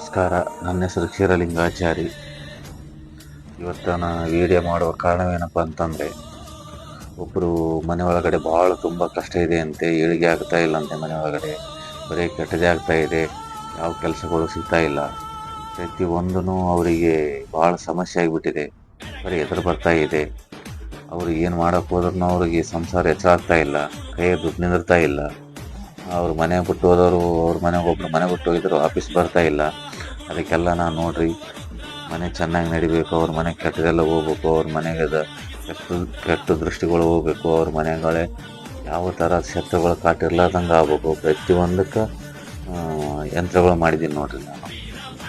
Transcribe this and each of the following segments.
ನಮಸ್ಕಾರ. ನನ್ನ ಹೆಸರು ಕ್ಷೀರಲಿಂಗಾಚಾರಿ. ಇವತ್ತು ನಾನು ವಿಡಿಯೋ ಮಾಡುವ ಕಾರಣವೇನಪ್ಪ ಅಂತಂದರೆ ಒಬ್ಬರು ಮನೆ ಒಳಗಡೆ ಭಾಳ ತುಂಬ ಕಷ್ಟ ಇದೆ ಅಂತೆ, ಏಳಿಗೆ ಆಗ್ತಾ ಇಲ್ಲ ಅಂತೆ ಮನೆ ಒಳಗಡೆ, ಬರೀ ಕೆಟ್ಟದೇ ಆಗ್ತಾ ಇದೆ, ಯಾವ ಕೆಲಸಗಳು ಸಿಗ್ತಾ ಇಲ್ಲ. ಪ್ರತಿಯೊಂದೂ ಅವರಿಗೆ ಭಾಳ ಸಮಸ್ಯೆ ಆಗಿಬಿಟ್ಟಿದೆ, ಬರೀ ಎದುರು ಬರ್ತಾ ಇದೆ. ಅವರು ಏನು ಮಾಡೋಕ್ಕೆ ಹೋದ್ರೂ ಅವರಿಗೆ ಸಂಸಾರ ಹೆಚ್ಚಾಗ್ತಾ ಇಲ್ಲ ಕೈಯ ದುಡ್ಡು ನಿಂದಿರ್ತಾ ಇಲ್ಲ. ಅವ್ರ ಮನೆ ಬಿಟ್ಟು ಹೋದವರು, ಅವ್ರ ಮನೆಗೆ ಒಬ್ರು ಮನೆ ಬಿಟ್ಟು ಹೋಗಿದ್ರು, ಆಫೀಸ್ ಬರ್ತಾ ಇಲ್ಲ. ಅದಕ್ಕೆಲ್ಲ ನಾನು ನೋಡ್ರಿ, ಮನೆ ಚೆನ್ನಾಗಿ ನಡಿಬೇಕು, ಅವ್ರ ಮನೆ ಕೆಟ್ಟದೆಲ್ಲ ಹೋಗ್ಬೇಕು, ಅವ್ರ ಮನೆಗೆ ಕೆಟ್ಟ ಕೆಟ್ಟ ದೃಷ್ಟಿಗಳು ಹೋಗ್ಬೇಕು, ಅವ್ರ ಮನೆಗಳೇ ಯಾವ ಥರ ಶತ್ರುಗಳು ಕಾಟಿರ್ಲಾರ್ದಂಗೆ ಆಗ್ಬೇಕು. ಪ್ರತಿಯೊಂದಕ್ಕೆ ಯಂತ್ರಗಳು ಮಾಡಿದ್ದೀನಿ ನೋಡ್ರಿ ನಾನು.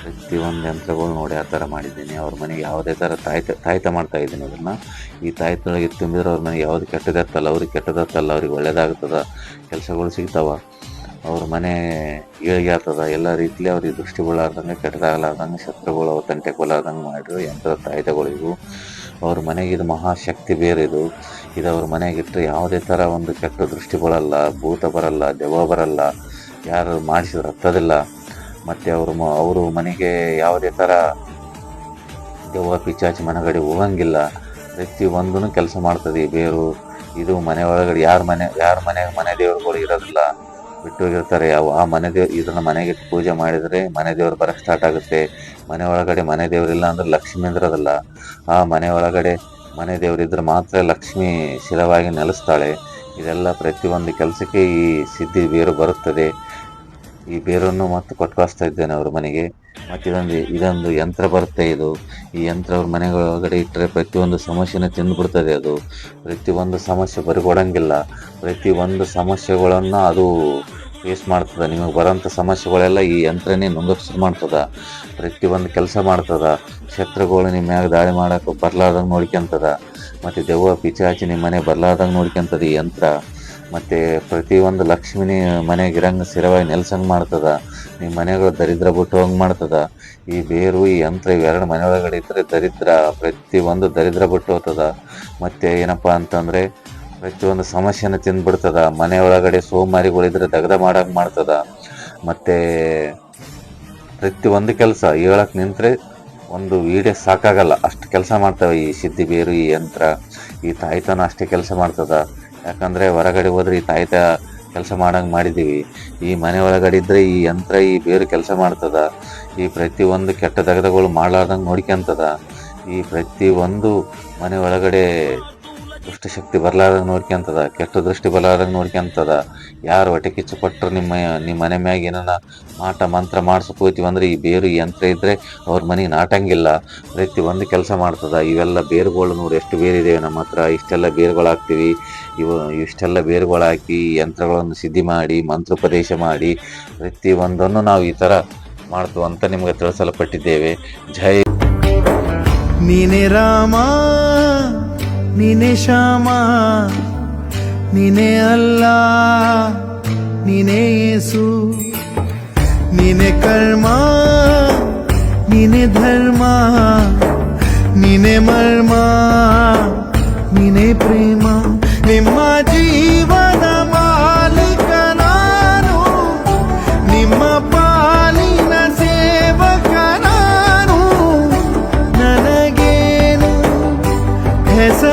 ಪ್ರತಿಯೊಂದು ಯಂತ್ರಗಳು ನೋಡಿ ಆ ಥರ ಮಾಡಿದ್ದೀನಿ. ಅವ್ರ ಮನೆಗೆ ಯಾವುದೇ ಥರ ತಾಯ್ತ ತಾಯ್ತ ಮಾಡ್ತಾ ಇದ್ದೀನಿ ಅದನ್ನು ಈ ತಾಯ್ತೊಳಗೆ ತುಂಬಿದ್ರೆ ಅವ್ರ ಮನೆಗೆ ಯಾವುದು ಕೆಟ್ಟದತ್ತಲ್ಲ ಅವ್ರಿಗೆ ಕೆಟ್ಟದತ್ತಲ್ಲ ಅವ್ರಿಗೆ ಒಳ್ಳೇದಾಗ್ತದ ಕೆಲಸಗಳು ಸಿಗ್ತಾವ. ಅವ್ರ ಮನೆ ಆಗ್ತದ, ಎಲ್ಲ ರೀತಿಲಿ ಅವ್ರಿಗೆ ದೃಷ್ಟಿ ಬೀಳಾರ್ದಂಗೆ, ಕೆಟ್ಟದಾಗಲಾರ್ದಂಗೆ, ಶತ್ರುಗಳು ಅವ್ರ ತಂಟೆ ಕೊಲಾರ್ದಂಗೆ ಮಾಡಿದ್ರು, ಯಂತ್ರ ತಾಯ್ತಗಳು ಇವು. ಅವ್ರ ಮನೆಗೆ ಇದು ಮಹಾಶಕ್ತಿ ಬೇರೆ ಇದು. ಇದು ಅವ್ರ ಮನೆಗಿಟ್ಟರೆ ಯಾವುದೇ ಥರ ಒಂದು ಕೆಟ್ಟ ದೃಷ್ಟಿ ಬೀಳಲ್ಲ, ಭೂತ ಬರಲ್ಲ, ದೆವ್ವ ಬರಲ್ಲ, ಯಾರು ಮಾಡಿಸಿದ್ರೆ ಹತ್ತದಿಲ್ಲ ಮತ್ತು ಅವರು ಅವರು ಮನೆಗೆ ಯಾವುದೇ ಥರ ದೆವ್ವ, ಪಿಚ್ಚಾಚಿ ಮನೆಗಡೆ ಹೋಗಂಗಿಲ್ಲ. ಪ್ರತಿಯೊಂದೂ ಕೆಲಸ ಮಾಡ್ತದೆ, ಬೇರು, ಇದು ಮನೆ ಒಳಗಡೆ, ಯಾರ ಮನೆ ಯಾರ ಮನೆ ಮನೆ ದೇವ್ರುಗಳು ಇರೋದಿಲ್ಲ. ಬಿಟ್ಟು ಹೋಗಿರ್ತಾರೆ. ಯಾವ ಆ ಮನೆ ದೇವ್ರು ಇದನ್ನು ಮನೆಗೆ ಪೂಜೆ ಮಾಡಿದರೆ ಮನೆ ದೇವ್ರು ಬರಕ್ಕೆ ಸ್ಟಾರ್ಟ್ ಆಗುತ್ತೆ. ಮನೆ ಒಳಗಡೆ ಮನೆ ದೇವರಿಲ್ಲ ಅಂದ್ರೆ ಲಕ್ಷ್ಮಿ ಅದಲ್ಲ. ಆ ಮನೆ ಒಳಗಡೆ ಮನೆ ದೇವರಿದ್ರೆ ಮಾತ್ರ ಲಕ್ಷ್ಮಿ ಶಿರವಾಗಿ ನೆಲೆಸ್ತಾಳೆ. ಇದೆಲ್ಲ ಪ್ರತಿಯೊಂದು ಕೆಲಸಕ್ಕೆ ಈ ಸಿದ್ಧಿ ಬೇರು ಬರುತ್ತದೆ. ಈ ಬೇರನ್ನು ಮತ್ತು ಕೊಟ್ಕಳಿಸ್ತಾ ಇದ್ದೇನೆ ಅವ್ರ ಮನೆಗೆ. ಮತ್ತು ಇದೊಂದು ಇದೊಂದು ಯಂತ್ರ ಬರುತ್ತೆ ಇದು. ಈ ಯಂತ್ರ ಅವ್ರ ಮನೆಗಳೊಳಗಡೆ ಇಟ್ಟರೆ ಪ್ರತಿಯೊಂದು ಸಮಸ್ಯೆನ ತಿಂದುಬಿಡ್ತದೆ ಅದು. ಪ್ರತಿಯೊಂದು ಸಮಸ್ಯೆ ಬರಿಕೊಡಂಗಿಲ್ಲ ಪ್ರತಿಯೊಂದು ಸಮಸ್ಯೆಗಳನ್ನು ಅದು ಫೇಸ್ ಮಾಡ್ತದೆ, ನಿಮಗೆ ಬರೋಂಥ ಸಮಸ್ಯೆಗಳೆಲ್ಲ ಈ ಯಂತ್ರನೇ ನುಂಗಕ್ಕೆ ಮಾಡ್ತದೆ. ಪ್ರತಿಯೊಂದು ಕೆಲಸ ಮಾಡ್ತದೆ. ಶತ್ರುಗಳು ನಿಮ್ಮ ಮ್ಯಾಗ ದಾಳಿ ಮಾಡೋಕೆ ಬರ್ಲಾರ್ದಂಗೆ ನೋಡ್ಕೊಂತದ ಮತ್ತು ದೆವ್ವ ಪಿಚಾಚಿ ನಿಮ್ಮ ಮನೆ ಬರ್ಲಾರ್ದಂಗೆ ನೋಡ್ಕೊಂತದ ಈ ಯಂತ್ರ. ಮತ್ತು ಪ್ರತಿಯೊಂದು ಲಕ್ಷ್ಮಿನಿ ಮನೆಗೆ ಇರಂಗೆ ಸ್ಥಿರವಾಗಿ ನೆಲೆಸಂಗೆ ಮಾಡ್ತದೆ. ನಿಮ್ಮ ಮನೆಗಳು ದರಿದ್ರ ಬಿಟ್ಟು ಹೋಗಂಗೆ ಮಾಡ್ತದ. ಈ ಬೇರು, ಈ ಯಂತ್ರ ಇವೆರಡು ಮನೆಯೊಳಗಡೆ ಇದ್ದರೆ ದರಿದ್ರ, ಪ್ರತಿಯೊಂದು ದರಿದ್ರ ಬಿಟ್ಟು ಹೋಗ್ತದ. ಮತ್ತು ಏನಪ್ಪ ಅಂತಂದರೆ ಪ್ರತಿಯೊಂದು ಸಮಸ್ಯೆನ ತಿಂದ್ಬಿಡ್ತದ ಮನೆ ಒಳಗಡೆ ಸೋಮಾರಿಗಳಿದ್ರೆ ದಗ್ಧ ಮಾಡಕ್ ಮಾಡ್ತದ. ಮತ್ತು ಪ್ರತಿಯೊಂದು ಕೆಲಸ ಹೇಳಕ್ ನಿಂತ್ರೆ ಒಂದು ವೀಡಿಯೋ ಸಾಕಾಗಲ್ಲ. ಅಷ್ಟು ಕೆಲಸ ಮಾಡ್ತವೆ ಈ ಸಿದ್ಧಿ ಬೇರು, ಈ ಯಂತ್ರ, ಈ ತಾಯ್ತನ ಅಷ್ಟೇ ಕೆಲಸ ಮಾಡ್ತದ. ಯಾಕಂದರೆ ಹೊರಗಡೆ ಹೋದ್ರೆ ಈ ತಾಯ್ತ ಕೆಲಸ ಮಾಡಂಗೆ ಮಾಡಿದ್ದೀವಿ ಈ ಮನೆ ಒಳಗಡೆ ಇದ್ದರೆ ಈ ಯಂತ್ರ, ಈ ಬೇರು ಕೆಲಸ ಮಾಡ್ತದ. ಈ ಪ್ರತಿಯೊಂದು ಕೆಟ್ಟ ದಗದಗಳು ಮಾಡ್ಲಾರ್ದಂಗೆ ನೋಡ್ಕೊಂತದ ಈ ಪ್ರತಿಯೊಂದು ಮನೆ ಒಳಗಡೆ ದುಷ್ಟಶಕ್ತಿ ಬರ್ಲಾರ್ದಂಗೆ ನೋಡ್ಕೊಂತದ ಕೆಟ್ಟ ದೃಷ್ಟಿ ಬರ್ಲಾರ್ದಂಗೆ ನೋಡ್ಕೊಂತದ ಯಾರು ಹೊಟ್ಟೆ ಕಿಚ್ಚು ಕೊಟ್ಟರು ನಿಮ್ಮ ನಿಮ್ಮ ಮನೆ ಮ್ಯಾಗ ಏನಾರ ಮಾಟ ಮಂತ್ರ ಮಾಡಿಸ್ಕೋತೀವಿ ಅಂದ್ರೆ ಈ ಬೇರು ಯಂತ್ರ ಇದ್ದರೆ ಅವ್ರ ಮನೆಗೆ ನಾಟಂಗಿಲ್ಲ. ಪ್ರತಿ ಒಂದು ಕೆಲಸ ಮಾಡ್ತದ. ಇವೆಲ್ಲ ಬೇರುಗಳು ನೋಡಿ ಎಷ್ಟು ಬೇರಿದ್ದೇವೆ ನಮ್ಮ ಹತ್ರ. ಇಷ್ಟೆಲ್ಲ ಬೇರುಗಳು ಹಾಕ್ತೀವಿ. ಇವು ಇಷ್ಟೆಲ್ಲ ಬೇರುಗಳು ಹಾಕಿ ಯಂತ್ರಗಳನ್ನು ಸಿದ್ಧಿ ಮಾಡಿ, ಮಂತ್ರೋಪದೇಶ ಮಾಡಿ, ಪ್ರತಿ ಒಂದನ್ನು ನಾವು ಈ ಥರ ಮಾಡ್ತು ಅಂತ ನಿಮಗೆ ತಿಳಿಸಲ್ಪಟ್ಟಿದ್ದೇವೆ. ಜೈ ನೀನೆ ರಾಮ. ನೀನೆ ಶ್ಯಾಮ, ನೀನೆ ಅಲ್ಲ, ನೀನೆ ಯೇಸು, ನೀನೆ ಕರ್ಮ, ನೀನೆ ಧರ್ಮ, ನೀನೆ ಮರ್ಮ, ನೀನೆ ಪ್ರೇಮ. ನಿಮ್ಮ ಜೀವನ ಮಾಲೀಕ ನಾನು, ನಿಮ್ಮ ಪಾಲಿನ ಸೇವಕ ನಾನು. ನನಗೇನು ಹೆಸರಿಲ್ಲ